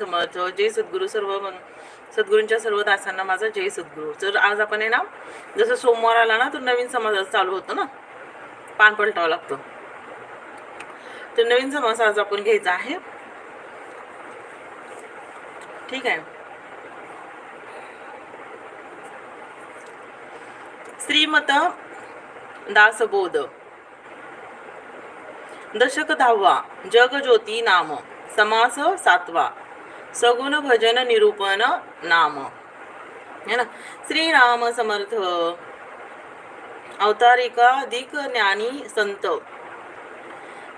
समर्थ जय सद्गुरू सर्व सद्गुरूंच्या सर्व दासांना माझा जय सद्गुरू. तर आज आपण आहे ना जसं सोमवार आला ना तर नवीन समाजात चालू होतो ना. पान पलटावं लागतं. तर नवीन समाज आज आपण घ्यायचा आहे. ठीक आहे. श्रीमत दासबोध. दशक दहावा जगज्योती नाम समास सातवा. सगुण भजन निरूपण नाम. है ना? श्रीराम समर्थ अवतारिका दिक ज्ञानी संत.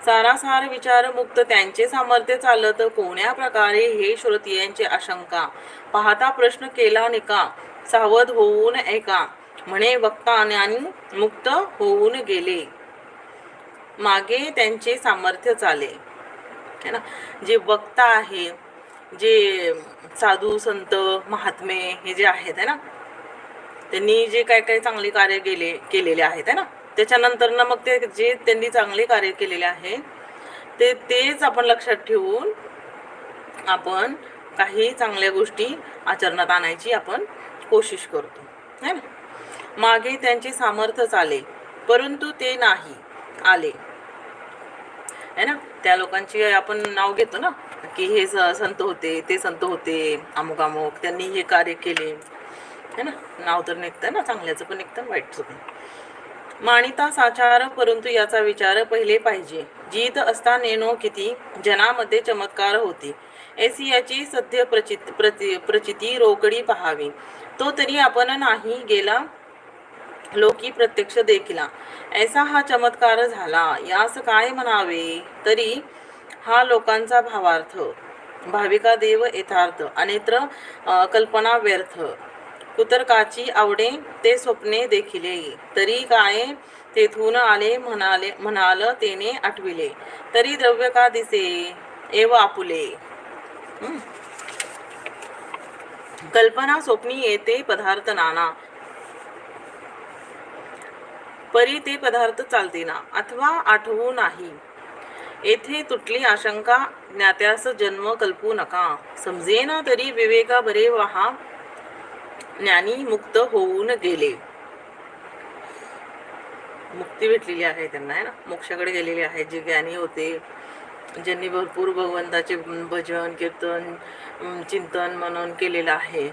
सारासार विचार मुक्त त्यांचे सामर्थ्य चालत कोण्या प्रकारे हे श्रोतियांची आशंका? पाहता प्रश्न केला निका सावध होऊन ऐका. म्हणे वक्ता ज्ञानी मुक्त होऊन गेले. मागे त्यांचे सामर्थ्य चाले. है ना? जे वक्ता आहे जे साधू संत महात्मे हे जे आहेत है ना? त्यांनी जे काय काय चांगले कार्य केले केलेले आहेत है ना? त्याच्यानंतर ना मग ते जे त्यांनी चांगले कार्य केलेले आहे ते तेच आपण लक्षात ठेवून आपण काही चांगल्या गोष्टी आचरणात आणायची आपण कोशिश करतो है ना? मागे त्यांचे सामर्थ्यच आले परंतु ते नाही आले है ना? त्या लोकांची आपण नाव घेतो ना? की हे संत होते ते संत होते अमुक अमुक त्यांनी हे कार्य केले. है ना? नाव तर निघतं ना चांगल्याचं पण निघतं वाईटचं पण. मानिता साचार परंतु याचा विचार पहिले पाहिजे. जीत असता नेनो किती जनामध्ये चमत्कार होती. एसियाची सध्य प्रचित प्रति प्रचिती रोकडी पहावी. तो तरी आपण नाही गेला लोकी प्रत्यक्ष देखिला. ऐसा हा चमत्कार झाला यास काय म्हणावे? तरी हा लोकांचा भावार्थ. भाविका देव यथार्थ. अनेत्र कल्पना व्यर्थ. कुतर्काची आवडे ते स्वप्ने देखिले. तरी काय तेथून आले म्हणाले म्हणाल तेने आठविले. तरी द्रव्य का दिसे? एव आपुले. कल्पना स्वप्नी येते पदार्थ नाना. परी ते पदार्थ चालते ना. अथवा आठवू नाही. येथे तुटली आशंका ज्ञात्यास जन्म कल्पू नका. समजेना तरी विवेका बरे वहा ज्ञानी मुक्त होऊन गेले. मुक्ती भेटलेली आहे त्यांना आहे ना? मोक्षाकडे गेलेले आहेत जे ज्ञानी होते ज्यांनी भरपूर भगवंताचे भजन कीर्तन चिंतन मनन केलेलं आहे.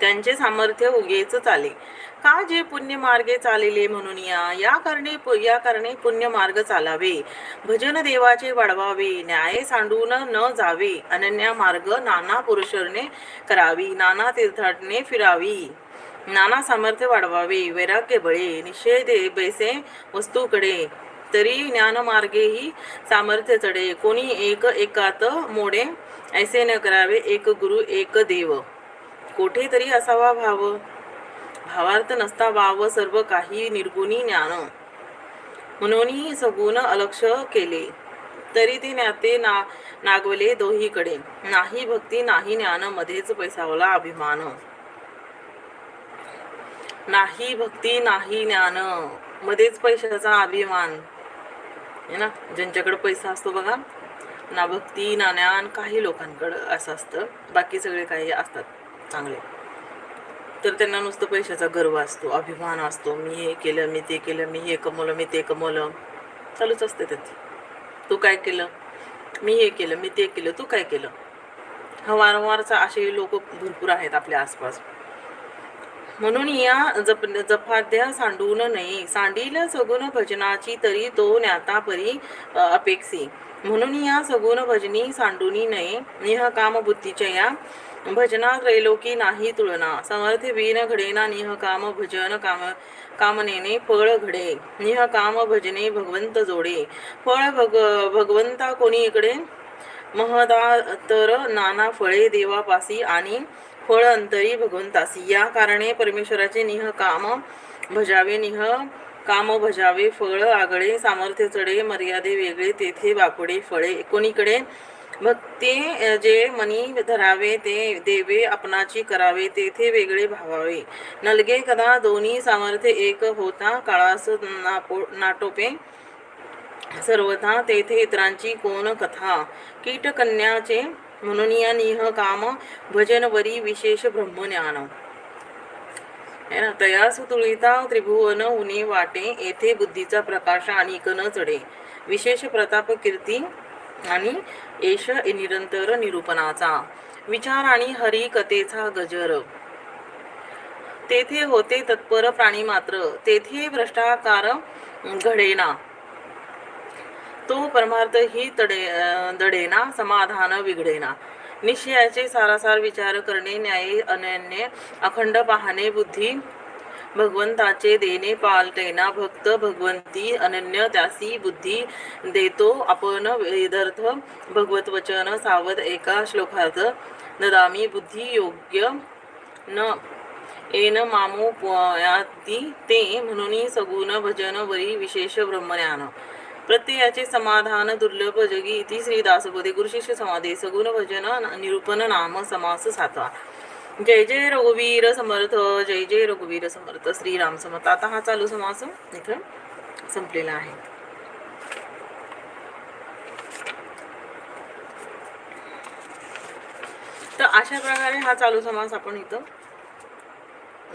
त्यांचे सामर्थ्य उगेच चाले. का जे पुण्य मार्गे म्हणून या? या कारणे पु- या कारणे पुण्य मार्ग चालावे. भजन देवाचे वाढवावे. न्याय सांडून न जावे. अनन्या मार्ग नाना पुरुषरने करावी. नाना तीर्थाटने फिरावी. नाना सामर्थ्य वाढवावे. वैराग्य बळे. निश्चय दे बैसे वस्तूकडे. तरी ज्ञानमार्गेही सामर्थ्य चढे. कोणी एक एकात मोडे. ऐसे न करावे. एक गुरु एक देव. कोठेतरी असावा भाव. भावार्थ नसता वाव सर्व काही निर्गुणी ज्ञान. म्हणून सगुण अलक्ष केले. तरी ते ज्ञाते ना नागवले दोहीकडे. नाही भक्ती नाही ज्ञान मध्येच पैसावला अभिमान. नाही भक्ती नाही ज्ञान मध्येच पैशाचा अभिमान. है ना? ज्यांच्याकडे पैसा असतो बघा. ना भक्ती ना ज्ञान काही लोकांकडं असं असतं. बाकी सगळे काही असतात. चांगले. तर त्यांना नुसतं पैशाचा गर्व असतो अभिमान असतो. मी हे केलं मी ते केलं मी हे कमवलं मी ते कमवलं. चालूच असते त्याचं. तू काय केलं? मी हे केलं मी ते केलं तू काय केलं? हा वारंवारचा असे लोक भरपूर आहेत आपल्या आसपास. म्हणून या जप जपाध्या सांडून नये. सांडीला सगुण भजनाची तरी तो ज्ञाता परी अपेक्षी. म्हणून या सगुण भजनी सांडूनी नये. निह काम बुद्धीच्या या भजना त्रैलोकी नाही तुलना समर्थ वीन घडेना निह काम भजन काम कामनेने फळ घडे. निह काम भजने भगवंत जोडे. फळ भग भगवंता कोणी इकडे? महदा तर नाना फळे देवापासी आणि फळ अंतरी भगवंतासी. या कारणे परमेश्वराचे निह काम भजावे निह काम भजावे फळ आगळे सामर्थ्य चढे मर्यादे वेगळे तेथे बापडे फळे. कोणीकडे भक्ती जे मनी धरावे ते देवे आपणाची करावे तेथे वेगळे भावावे. नलगे कदा दोन्ही सामर्थ्य एक होता काळास नापो नाटोपे. सर्वथा तेथे इतरांची कोण कथा? कीटकन्याचे म्हणून या निह काम भजनवरी विशेष ब्रह्मज्ञान. है ना? तयास तुळिता त्रिभुवन उने वाटे येथे बुद्धीचा प्रकाश आणि न चढे. विशेष प्रताप कीर्ती आणि एष निरंतर निरूपणाचा. विचार आणि हरी कथेचा गजर. तेथे होते तत्पर प्राणी मात्र तेथे भ्रष्टाकार घडेना. तो परमार्थ ही तडे दडेना समाधान बिघडेना. निश्चयाचे सारासार विचार करणे न्याय अनन्य अखंड पाहणे बुद्धी भगवंताचे देणे पालटेना भक्त भगवंती अनन्य त्यासी बुद्धी देतो आपण वेदर्थ भगवत वचन सावध एका श्लोकात ददामी बुद्धी योग्य न एन मामो पयाती ते म्हणून सगुण भजन वरी विशेष ब्रह्मज्ञान. प्रत्ययाचे समाधान दुर्लभ जगी इति श्री दासबोधे गुरुशिष्य समाधे सगुण भजन निरूपण नाम समास सातवा जय जय रघुवीर समर्थ जय जय रघुवीर समर्थ श्रीराम समर्थ. आता हा चालू समास इथं संपलेला आहे. तर अशा प्रकारे हा चालू समास आपण इथं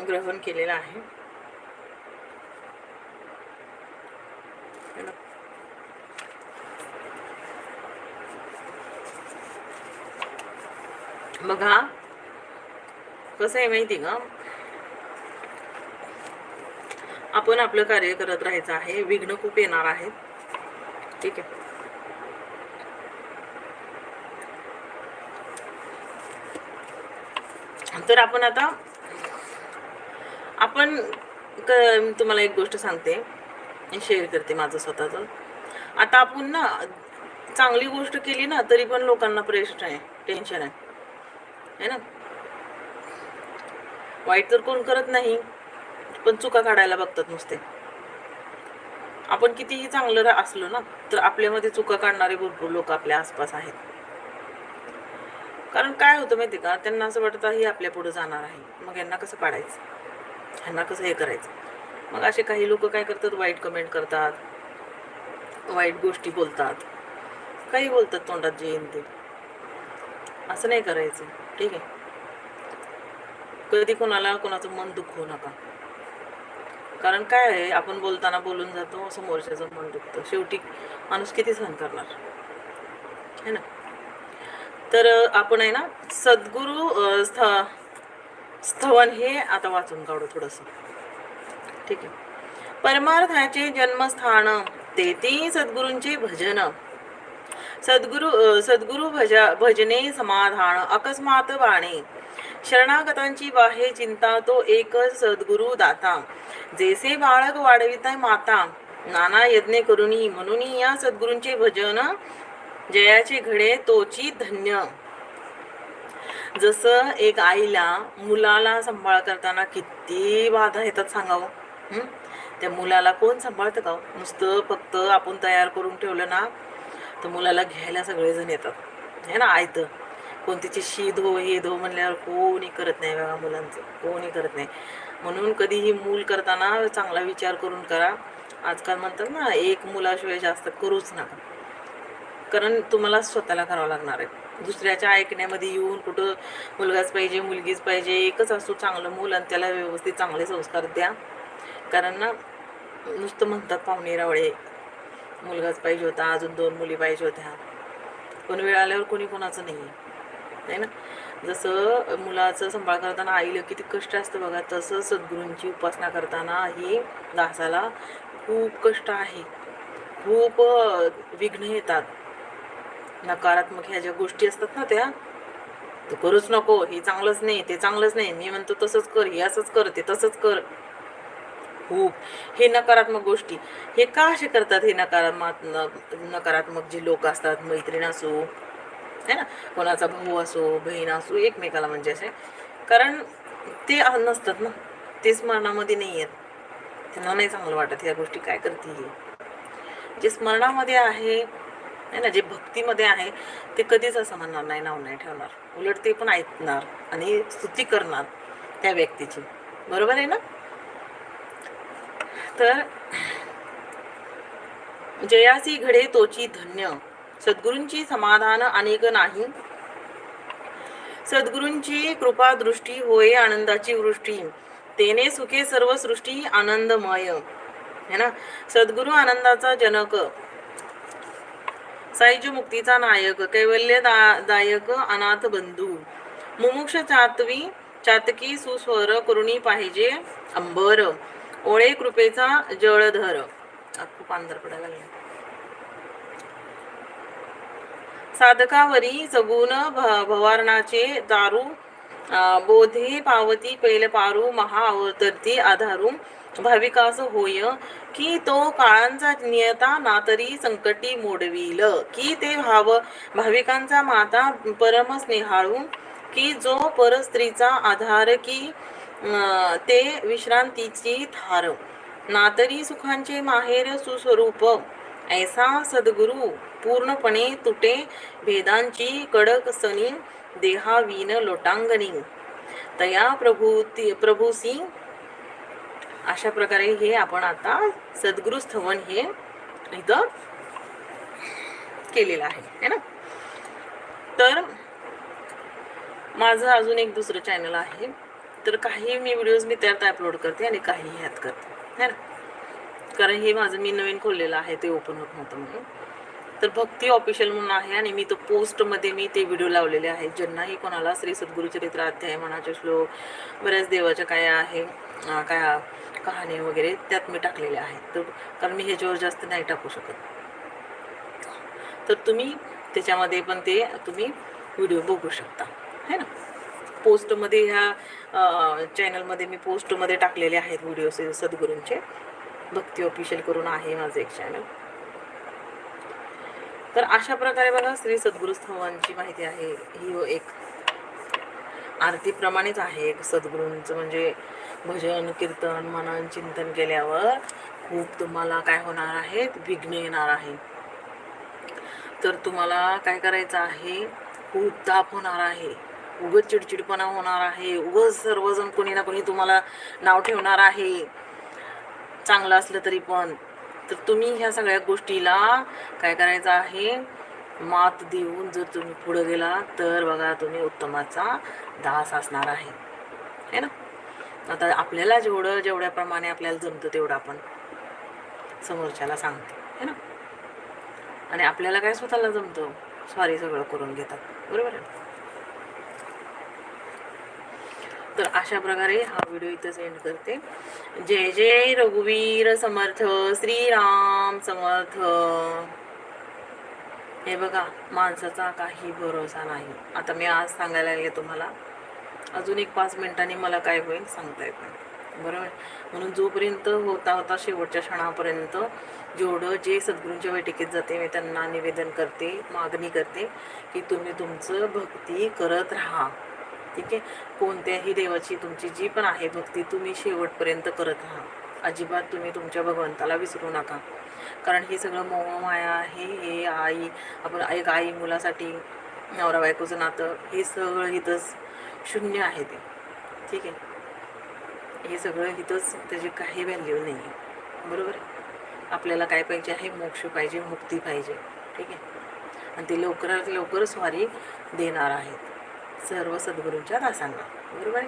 ग्रहण केलेला आहे. बघा कसं आहे माहिती का? आपण आपलं कार्य करत राहायचं आहे. विघ्न खूप येणार आहेत ठीक आहे. तर आपण आता आपण तुम्हाला एक गोष्ट सांगते. शेअर करते माझं स्वतःचं. आता आपण ना चांगली गोष्ट केली ना तरी पण लोकांना प्रेशर आहे टेन्शन आहे. है ना? वाईट तर कोण करत नाही पण चुका काढायला बघतात नुसते. आपण कितीही चांगलं रा- असलो ना तर आपल्यामध्ये चुका काढणारे भरपूर लोक आपल्या आसपास आहेत. कारण काय होतं माहिती का? त्यांना असं वाटतं ही आपल्या पुढे जाणार आहे. मग यांना कसं पाडायचं? ह्यांना कसं हे करायचं? मग असे काही लोक काय करतात? वाईट कमेंट करतात. वाईट गोष्टी बोलतात. काही बोलतात तोंडात जे येईल ते. असं नाही करायचं. ठीक आहे? कधी कोणाला कोणाचं मन दुखवू नका. कारण काय आहे आपण बोलताना बोलून जातो समोरच्याचं मन दुखतं. शेवटी माणूस किती सहन करणार? है ना? तर आपण आहे ना सद्गुरू स्थ स्थवन हे आता वाचून काढू थोडंसं. ठीक आहे? परमार्थाचे जन्मस्थान तेथे सद्गुरूंचे भजन. सद्गुरु सद्गुरु भजा भजने समाधान अकस्मात बाणे शरणागतांची बाहे चिंता तो एक सद्गुरु दाता. जेसे बाळक वाढविताय माता नाना यज्ञ करुणी म्हणून या सद्गुरूंचे भजन जयाचे घडे तोची धन्य. जसं एक आईला मुलाला सांभाळ करताना किती बाधा येतात सांगावं त्या मुलाला कोण सांभाळतं का हो? नुसतं फक्त आपण तयार करून ठेवलं ना तर मुलाला घ्यायला सगळेजण येतात. हे ना आयतं. कोणतीची शी धो हो, हे धो म्हणल्यावर कोणी करत नाही बघा मुलांचं कोणी करत नाही. म्हणून कधीही मूल करताना चांगला विचार करून करा. आजकाल म्हणतात ना एक मुलाशिवाय जास्त करूच नका. कारण तुम्हाला स्वतःला करावं लागणार आहे. दुसऱ्याच्या ऐकण्यामध्ये येऊन कुठं मुलगाच पाहिजे मुलगीच पाहिजे एकच असतो चांगलं मूल आणि त्याला व्यवस्थित चांगले संस्कार द्या. कारण ना नुसतं म्हणतात पाहुणे रावळे मुलगाच पाहिजे होता अजून दोन मुली पाहिजे होत्या. पण वेळ आल्यावर कोणी कोणाचं नाही आहे ना? जसं मुलाचं सांभाळ करताना आईला किती कष्ट असतं बघा तसं सद्गुरूंची उपासना करताना ही दासाला खूप कष्ट आहे. खूप विघ्न येतात. नकारात्मक ह्या ज्या गोष्टी असतात ना त्या तू करूच नको हे चांगलंच नाही ते चांगलंच नाही मी म्हणतो तसंच कर हे असंच कर ते तसंच कर. खूप. हे नकारात्मक गोष्टी. हे का असे करतात हे नकारात्मक नकारात्मक जे लोक असतात मैत्रीण असो है ना कोणाचा भाऊ असो बहीण असो एकमेकाला म्हणजे असे. कारण ते नसतात ना. ते स्मरणामध्ये नाही आहेत. त्यांना नाही चांगलं वाटत ह्या गोष्टी काय करते जे स्मरणामध्ये आहे नाही ना जे भक्तीमध्ये आहे ते कधीच असं म्हणणार नाही नाव नाही ठेवणार. उलट ते पण ऐकणार आणि स्तुती करणार त्या व्यक्तीची. बरोबर आहे ना? तर जयासी घडे तोची धन्य. सद्गुरूंची समाधान अनेक नाही. सद्गुरूंची कृपा दृष्टी होय आनंदाची वृष्टी. तेने सुखे सर्व सृष्टी आनंदमय. है ना? सद्गुरु आनंदाचा जनक. साईज मुक्तीचा नायक. कैवल्य दा- दायक अनाथ बंधू. मुमुक्ष चातवी चातकी सुस्वर करुणी पाहिजे अंबर. ओळे कृपेचा जळधर. खूप अंधार पडायला लागला साधकावरी जगून भ- भवारणाचे दारू बोधे पावती पैल पारू महा अवतरती आधारू भाविकास होय की तो काळांचा नियता नातरी संकटी मोडविल. की ते भाव भाविकांचा माता परम स्नेहाळू की जो परस्त्रीचा आधार की ते विश्रांतीची थार. नातरी सुखांचे माहेर सुस्वरूप. ऐसा सद्गुरु पूर्णपणे तुटे भेदांची कडक सनी देहावीन लोटांगणी. तया प्रभूती प्रभूसी अशा प्रकारे हे आपण आता सद्गुरु स्थवन हे इथं केलेलं आहे है ना? तर माझं अजून एक दुसरं चॅनल आहे. तर काही मी व्हिडिओज मी त्यात अपलोड करते आणि काही ह्यात करते है ना? कारण हे माझं मी नवीन खोललेलं आहे ते ओपन होत नव्हतं म्हणून. तर भक्ती ऑफिशियल म्हणून आहे आणि मी तो पोस्टमध्ये मी ते व्हिडिओ लावलेले आहेत ज्यांनाही कोणाला श्री सद्गुरुचरित्र अध्याय म्हणाचे श्लोक बऱ्याच देवाच्या काय आहे काय कहाणी वगैरे त्यात मी टाकलेले आहेत तर कारण मी ह्याच्यावर जास्त नाही टाकू शकत. तर तुम्ही त्याच्यामध्ये पण ते तुम्ही व्हिडिओ बघू शकता. है ना? पोस्टमध्ये ह्या चॅनलमध्ये मी पोस्टमध्ये टाकलेले आहेत व्हिडिओ सद्गुरूंचे. भक्ती ऑफिशियल करून आहे माझं एक चॅनल तर अशा प्रकारे बघा श्री सद्गुरु स्तवांची माहिती आहे. ही एक आरतीप्रमाणेच आहे. एक सद्गुरूंचं म्हणजे भजन कीर्तन मनन चिंतन केल्यावर खूप तुम्हाला काय होणार आहेत? विघ्न येणार आहे. तर तुम्हाला काय करायचं आहे? खूप ताप होणार आहे. उगच चिडचिडपणा होणार आहे. उगच सर्वजण कोणी ना कोणी तुम्हाला नाव ठेवणार आहे. चांगलं असलं तरी पण. तर तुम्ही ह्या सगळ्या गोष्टीला काय करायचं आहे? मात देऊन जर तुम्ही पुढं गेला तर बघा तुम्ही उत्तमाचा दास असणार आहे. है ना? आता आपल्याला जेवढं जेवढ्याप्रमाणे आपल्याला जमतं तेवढं आपण समोरच्याला सांगतो. है ना? आणि आपल्याला काय स्वतःला जमतं? स्वारी सगळं करून घेतात. बरोबर आहे? तर अशा प्रकारे हा व्हिडिओ इथंच सेंड करते. जय जय रघुवीर समर्थ श्रीराम समर्थ. हे बघा माणसाचा काही भरोसा नाही. आता मी आज सांगायला लागले तुम्हाला. अजून एक पाच मिनिटांनी मला काय होईल सांगता येत नाही. बरोबर? म्हणून जोपर्यंत होता होता शेवटच्या क्षणापर्यंत जेवढं जे सद्गुरूंच्या बैठकीत जाते मी त्यांना निवेदन करते मागणी करते की तुम्ही तुमचं भक्ती करत राहा. ठीक आहे? कोणत्याही देवाची तुमची जी पण आहे भक्ती तुम्ही शेवटपर्यंत करत राहा. अजिबात तुम्ही तुमच्या भगवंताला विसरू नका. कारण हे सगळं मोह माया आहे हे आई आपण एक आई मुलासाठी नवरा बायकोचं नातं हे सगळं इथंच शून्य आहे ते. ठीक आहे? हे सगळं इथंच त्याची काही व्हॅल्यू नाही आहे बरोबर? आहे आपल्याला काय पाहिजे आहे? मोक्ष पाहिजे मुक्ती पाहिजे. ठीक आहे? आणि ते लवकरात लवकर स्वारी देणार आहेत. सर्व सद्गुरूंच्या दासांना. बरोबर आहे?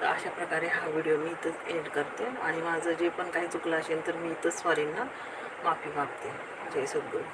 तर अशा प्रकारे हा व्हिडिओ मी इथंच एंड करते आणि माझं जे पण काही चुकलं असेल तर मी इथंच सॉरींना माफी मागते. जय सद्गुरू.